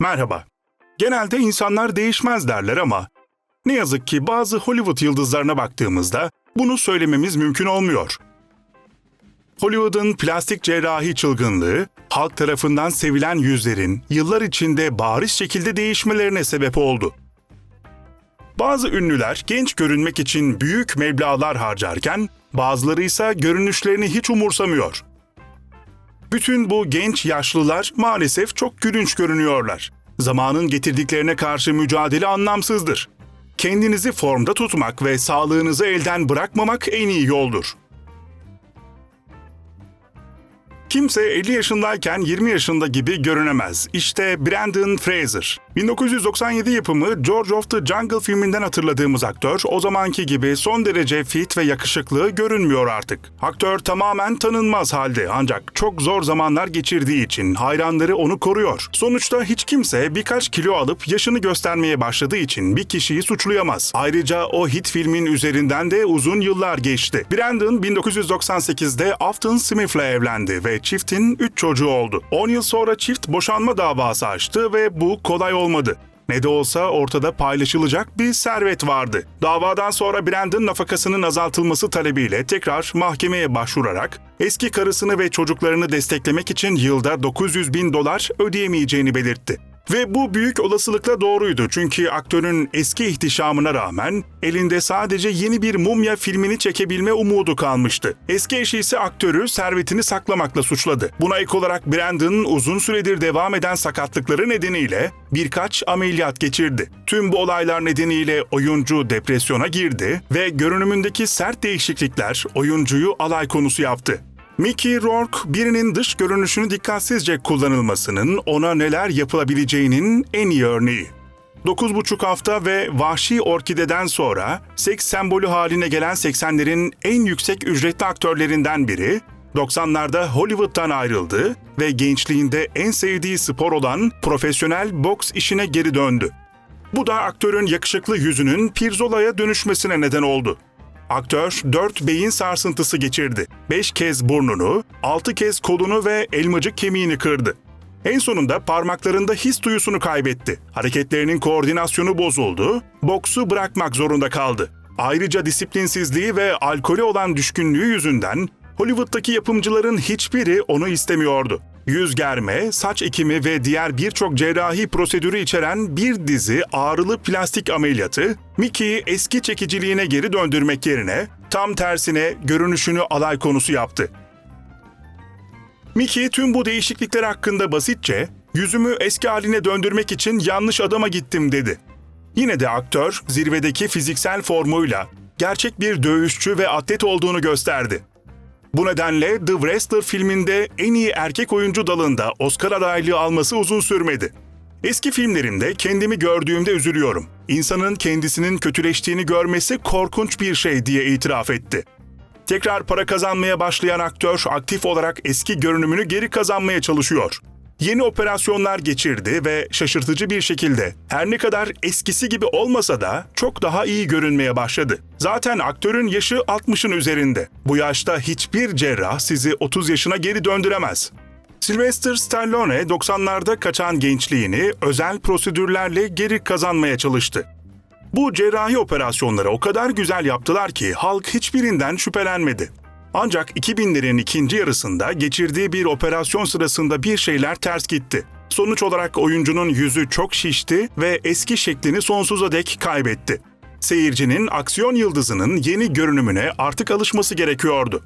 Merhaba. Genelde insanlar değişmez derler ama ne yazık ki bazı Hollywood yıldızlarına baktığımızda bunu söylememiz mümkün olmuyor. Hollywood'un plastik cerrahi çılgınlığı, halk tarafından sevilen yüzlerin yıllar içinde bariz şekilde değişmelerine sebep oldu. Bazı ünlüler genç görünmek için büyük meblağlar harcarken, bazıları ise görünüşlerini hiç umursamıyor. Bütün bu genç yaşlılar maalesef çok gülünç görünüyorlar. Zamanın getirdiklerine karşı mücadele anlamsızdır. Kendinizi formda tutmak ve sağlığınızı elden bırakmamak en iyi yoldur. Kimse 50 yaşındayken 20 yaşında gibi görünemez. İşte Brandon Fraser. 1997 yapımı George of the Jungle filminden hatırladığımız aktör o zamanki gibi son derece fit ve yakışıklı görünmüyor artık. Aktör tamamen tanınmaz halde ancak çok zor zamanlar geçirdiği için hayranları onu koruyor. Sonuçta hiç kimse birkaç kilo alıp yaşını göstermeye başladığı için bir kişiyi suçlayamaz. Ayrıca o hit filmin üzerinden de uzun yıllar geçti. Brandon 1998'de Afton Smith'le evlendi ve çiftin 3 çocuğu oldu. 10 yıl sonra çift boşanma davası açtı ve bu kolay olmadı. Ne de olsa ortada paylaşılacak bir servet vardı. Davadan sonra Brandon nafakasının azaltılması talebiyle tekrar mahkemeye başvurarak eski karısını ve çocuklarını desteklemek için yılda 900 bin dolar ödeyemeyeceğini belirtti. Ve bu büyük olasılıkla doğruydu çünkü aktörün eski ihtişamına rağmen elinde sadece yeni bir mumya filmini çekebilme umudu kalmıştı. Eski eşi ise aktörü servetini saklamakla suçladı. Buna ek olarak Brandon uzun süredir devam eden sakatlıkları nedeniyle birkaç ameliyat geçirdi. Tüm bu olaylar nedeniyle oyuncu depresyona girdi ve görünümündeki sert değişiklikler oyuncuyu alay konusu yaptı. Mickey Rourke birinin dış görünüşünü dikkatsizce kullanılmasının ona neler yapılabileceğinin en iyi örneği. 9,5 hafta ve Vahşi Orkide'den sonra seks sembolü haline gelen 80'lerin en yüksek ücretli aktörlerinden biri, 90'larda Hollywood'dan ayrıldı ve gençliğinde en sevdiği spor olan profesyonel boks işine geri döndü. Bu da aktörün yakışıklı yüzünün pirzolaya dönüşmesine neden oldu. Aktör 4 beyin sarsıntısı geçirdi. 5 kez burnunu, 6 kez kolunu ve elmacık kemiğini kırdı. En sonunda parmaklarında his duyusunu kaybetti. Hareketlerinin koordinasyonu bozuldu, boksu bırakmak zorunda kaldı. Ayrıca disiplinsizliği ve alkole olan düşkünlüğü yüzünden Hollywood'daki yapımcıların hiçbiri onu istemiyordu. Yüz germe, saç ekimi ve diğer birçok cerrahi prosedürü içeren bir dizi ağrılı plastik ameliyatı, Mickey'i eski çekiciliğine geri döndürmek yerine tam tersine görünüşünü alay konusu yaptı. Mickey tüm bu değişiklikler hakkında basitçe, yüzümü eski haline döndürmek için yanlış adama gittim dedi. Yine de aktör zirvedeki fiziksel formuyla gerçek bir dövüşçü ve atlet olduğunu gösterdi. Bu nedenle The Wrestler filminde en iyi erkek oyuncu dalında Oscar adaylığı alması uzun sürmedi. Eski filmlerimde kendimi gördüğümde üzülüyorum. İnsanın kendisinin kötüleştiğini görmesi korkunç bir şey diye itiraf etti. Tekrar para kazanmaya başlayan aktör aktif olarak eski görünümünü geri kazanmaya çalışıyor. Yeni operasyonlar geçirdi ve şaşırtıcı bir şekilde her ne kadar eskisi gibi olmasa da çok daha iyi görünmeye başladı. Zaten aktörün yaşı 60'ın üzerinde. Bu yaşta hiçbir cerrah sizi 30 yaşına geri döndüremez. Sylvester Stallone 90'larda kaçan gençliğini özel prosedürlerle geri kazanmaya çalıştı. Bu cerrahi operasyonları o kadar güzel yaptılar ki halk hiçbirinden şüphelenmedi. Ancak 2000'lerin ikinci yarısında geçirdiği bir operasyon sırasında bir şeyler ters gitti. Sonuç olarak oyuncunun yüzü çok şişti ve eski şeklini sonsuza dek kaybetti. Seyircinin aksiyon yıldızının yeni görünümüne artık alışması gerekiyordu.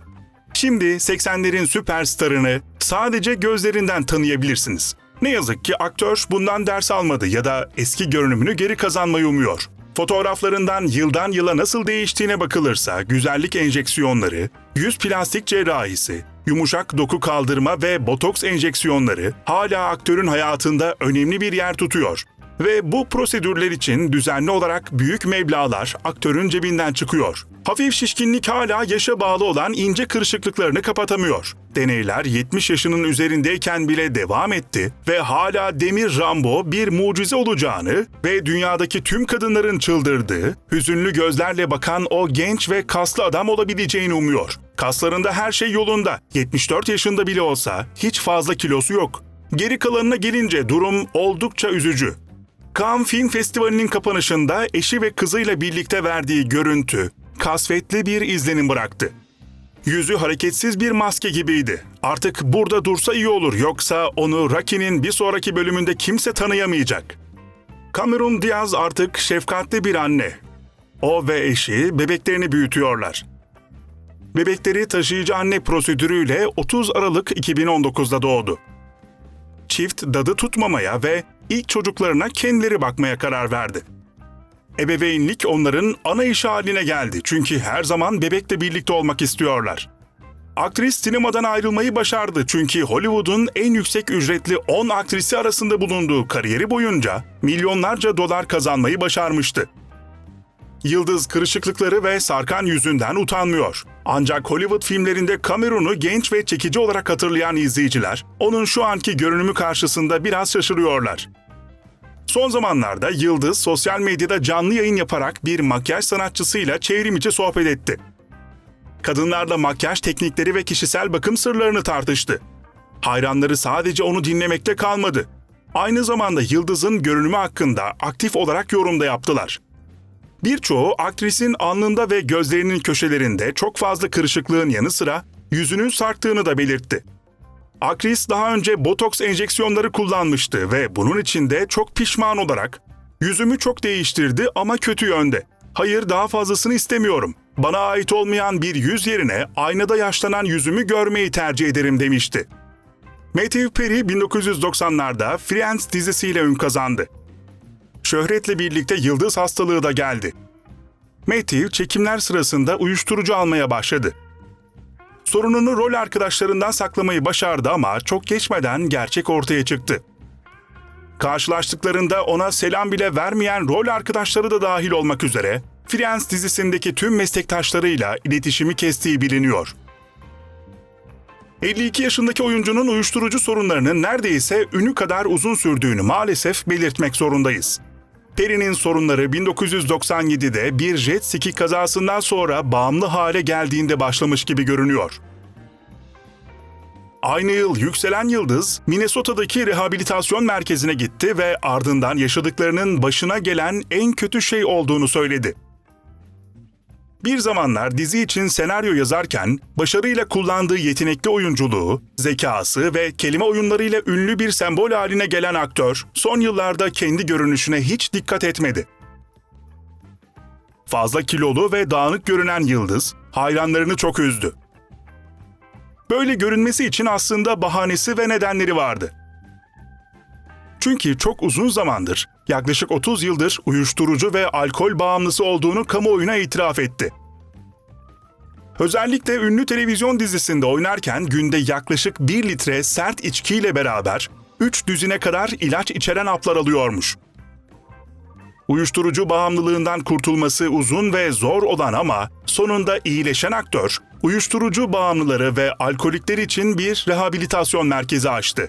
Şimdi 80'lerin süperstarını sadece gözlerinden tanıyabilirsiniz. Ne yazık ki aktör bundan ders almadı ya da eski görünümünü geri kazanmayı umuyor. Fotoğraflarından yıldan yıla nasıl değiştiğine bakılırsa güzellik enjeksiyonları, yüz plastik cerrahisi, yumuşak doku kaldırma ve botoks enjeksiyonları hala aktörün hayatında önemli bir yer tutuyor. Ve bu prosedürler için düzenli olarak büyük meblağlar aktörün cebinden çıkıyor. Hafif şişkinlik hala yaşa bağlı olan ince kırışıklıklarını kapatamıyor. Deneyler 70 yaşının üzerindeyken bile devam etti ve hala Demir Rambo bir mucize olacağını ve dünyadaki tüm kadınların çıldırdığı, hüzünlü gözlerle bakan o genç ve kaslı adam olabileceğini umuyor. Kaslarında her şey yolunda. 74 yaşında bile olsa hiç fazla kilosu yok. Geri kalanına gelince durum oldukça üzücü. Cannes Film Festivali'nin kapanışında eşi ve kızıyla birlikte verdiği görüntü kasvetli bir izlenim bıraktı. Yüzü hareketsiz bir maske gibiydi. Artık burada dursa iyi olur yoksa onu Rocky'nin bir sonraki bölümünde kimse tanıyamayacak. Cameron Diaz artık şefkatli bir anne. O ve eşi bebeklerini büyütüyorlar. Bebekleri taşıyıcı anne prosedürüyle 30 Aralık 2019'da doğdu. Çift dadı tutmamaya ve ilk çocuklarına kendileri bakmaya karar verdi. Ebeveynlik onların ana işi haline geldi çünkü her zaman bebekle birlikte olmak istiyorlar. Aktris sinemadan ayrılmayı başardı çünkü Hollywood'un en yüksek ücretli 10 aktrisi arasında bulunduğu kariyeri boyunca milyonlarca dolar kazanmayı başarmıştı. Yıldız kırışıklıkları ve sarkan yüzünden utanmıyor. Ancak Hollywood filmlerinde Cameron'u genç ve çekici olarak hatırlayan izleyiciler, onun şu anki görünümü karşısında biraz şaşırıyorlar. Son zamanlarda Yıldız sosyal medyada canlı yayın yaparak bir makyaj sanatçısıyla çevrimiçi sohbet etti. Kadınlarla makyaj teknikleri ve kişisel bakım sırlarını tartıştı. Hayranları sadece onu dinlemekte kalmadı. Aynı zamanda Yıldız'ın görünümü hakkında aktif olarak yorum da yaptılar. Birçoğu aktrisin alnında ve gözlerinin köşelerinde çok fazla kırışıklığın yanı sıra yüzünün sarktığını da belirtti. Aktris daha önce botoks enjeksiyonları kullanmıştı ve bunun için de çok pişman olarak yüzümü çok değiştirdi ama kötü yönde. Hayır daha fazlasını istemiyorum. Bana ait olmayan bir yüz yerine aynada yaşlanan yüzümü görmeyi tercih ederim demişti. Matthew Perry 1990'larda Friends dizisiyle ün kazandı. Şöhretle birlikte yıldız hastalığı da geldi. Matthew çekimler sırasında uyuşturucu almaya başladı. Sorununu rol arkadaşlarından saklamayı başardı ama çok geçmeden gerçek ortaya çıktı. Karşılaştıklarında ona selam bile vermeyen rol arkadaşları da dahil olmak üzere Friends dizisindeki tüm meslektaşlarıyla iletişimi kestiği biliniyor. 52 yaşındaki oyuncunun uyuşturucu sorunlarının neredeyse ünü kadar uzun sürdüğünü maalesef belirtmek zorundayız. Perry'nin sorunları 1997'de bir jet ski kazasından sonra bağımlı hale geldiğinde başlamış gibi görünüyor. Aynı yıl yükselen yıldız Minnesota'daki rehabilitasyon merkezine gitti ve ardından yaşadıklarının başına gelen en kötü şey olduğunu söyledi. Bir zamanlar dizi için senaryo yazarken başarıyla kullandığı yetenekli oyunculuğu, zekası ve kelime oyunlarıyla ünlü bir sembol haline gelen aktör son yıllarda kendi görünüşüne hiç dikkat etmedi. Fazla kilolu ve dağınık görünen Yıldız hayranlarını çok üzdü. Böyle görünmesi için aslında bahanesi ve nedenleri vardı. Çünkü çok uzun zamandır, yaklaşık 30 yıldır uyuşturucu ve alkol bağımlısı olduğunu kamuoyuna itiraf etti. Özellikle ünlü televizyon dizisinde oynarken günde yaklaşık 1 litre sert içkiyle beraber 3 düzine kadar ilaç içeren haplar alıyormuş. Uyuşturucu bağımlılığından kurtulması uzun ve zor olan ama sonunda iyileşen aktör, uyuşturucu bağımlıları ve alkolikler için bir rehabilitasyon merkezi açtı.